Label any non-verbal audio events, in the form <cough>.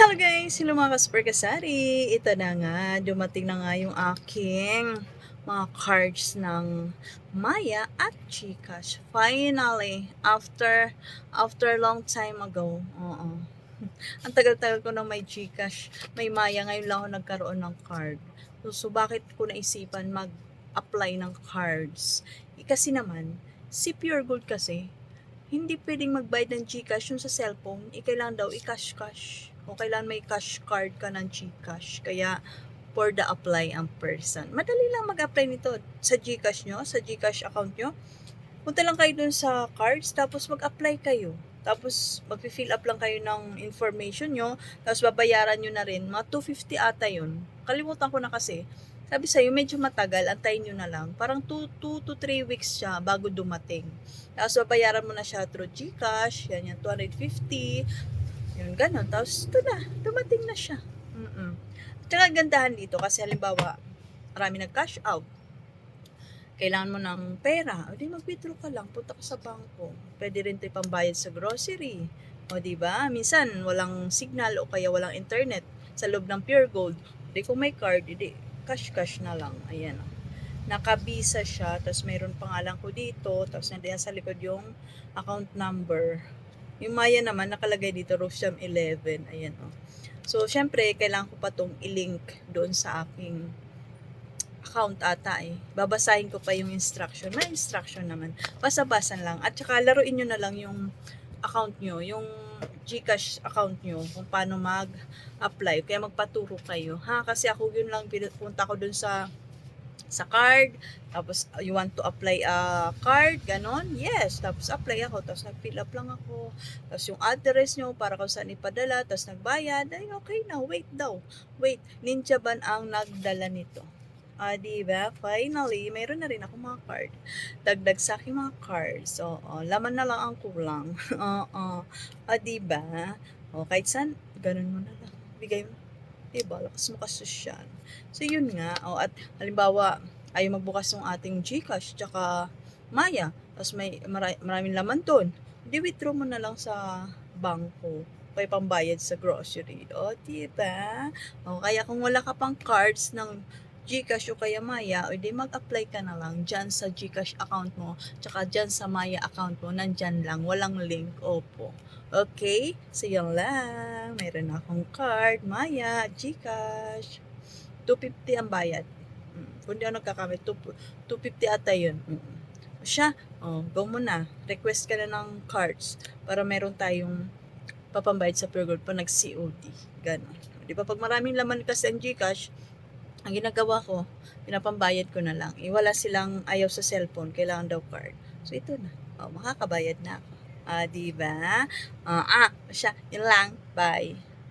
Hello guys! Hello mga kasper kasari! Ito na nga, dumating na nga yung aking mga cards ng Maya at Gcash. Finally, after after long time ago. Oo. <laughs> Ang tagal-tagal ko nang may Gcash, may Maya, ngayon lang ako nagkaroon ng card. So, so bakit ko naisipan mag-apply ng cards? Eh, kasi naman, si Pure Gold kasi, hindi pwedeng magbayad ng Gcash yung sa cellphone, eh, kailangan daw i-cash-cash. O kailangan may cash card ka ng Gcash. Kaya, for the apply ang person. Madali lang mag-apply nito sa Gcash nyo, sa Gcash account nyo. Punta lang kayo dun sa cards, tapos mag-apply kayo. Tapos, mag-fill up lang kayo ng information nyo, tapos babayaran nyo na rin. Mga 250 ata yun. Kalimutan ko na kasi. Sabi sa'yo, medyo matagal, antayin nyo na lang. Parang 2 to 3 weeks siya bago dumating. Tapos babayaran mo na siya through Gcash, yan yan, 250. Yun, ganun. Tapos ito na, dumating na siya. Mm-mm. Tsaka gandahan dito kasi halimbawa, marami nag-cash out. Kailangan mo ng pera. O di mag-withdraw ka lang, punta ka sa bangko. Pwede rin ito pambayad sa grocery. O di ba? Minsan walang signal o kaya walang internet sa loob ng Pure Gold. Di kung may card, di cash-cash na lang. Ayan. o. Nakabisa siya, tapos mayroon pangalan ko dito, tapos nandiyan sa likod yung account number. Yung Maya naman, nakalagay dito, Rosham 11. Ayan, o. So, syempre, kailangan ko pa itong i-link doon sa aking account ata eh. Babasahin ko pa yung instruction. May instruction naman. Basa-basan lang. At saka, laruin nyo na lang yung account nyo, yung Gcash account nyo, kung paano mag-apply. Kaya magpaturo kayo. Ha? Kasi ako yun lang, punta ko dun sa sa card, tapos uh, you want to apply a card, ganon, yes, tapos apply ako, tapos nag-fill up lang ako, tapos yung address nyo para kung saan ipadala, tapos nagbayad, ay okay na, wait daw, wait, Ninja Ban ang nagdala nito. Ah, di ba? Finally, mayroon na rin ako mga card. Dagdag sa aking mga cards. So, oh, laman na lang ang kulang. <laughs> Oo. ah, di ba? Oh, kahit saan, ganun mo na lang. Bigay mo. Diba? Lakas mo kasosyal. So, yun nga. O, at halimbawa, ayaw magbukas ng ating Gcash tsaka Maya. Tapos may mara- maraming laman doon. Di withdraw mo na lang sa bangko. Kaya pambayad sa grocery. O, diba? O, kaya kung wala ka pang cards ng Gcash o kaya Maya, o di mag-apply ka na lang dyan sa Gcash account mo, tsaka dyan sa Maya account mo, nandyan lang, walang link, opo. Okay? So, yun lang. Mayroon akong card, Maya, Gcash. 250 ang bayad. Mm. Kung di ako nagkakamit, 250 ata yun. Mm. Siya, oh, go mo na. Request ka na ng cards para meron tayong papambayad sa Pure Gold pa nag-COD. Ganon. Di ba? Pag maraming laman kasi ang Gcash, ang ginagawa ko, pinapambayad ko na lang. Iwala silang ayaw sa cellphone, kailangan daw card. So, ito na. Oh, makakabayad na ako. Ah, di ba? Ah, ah, siya. Yun lang. Bye.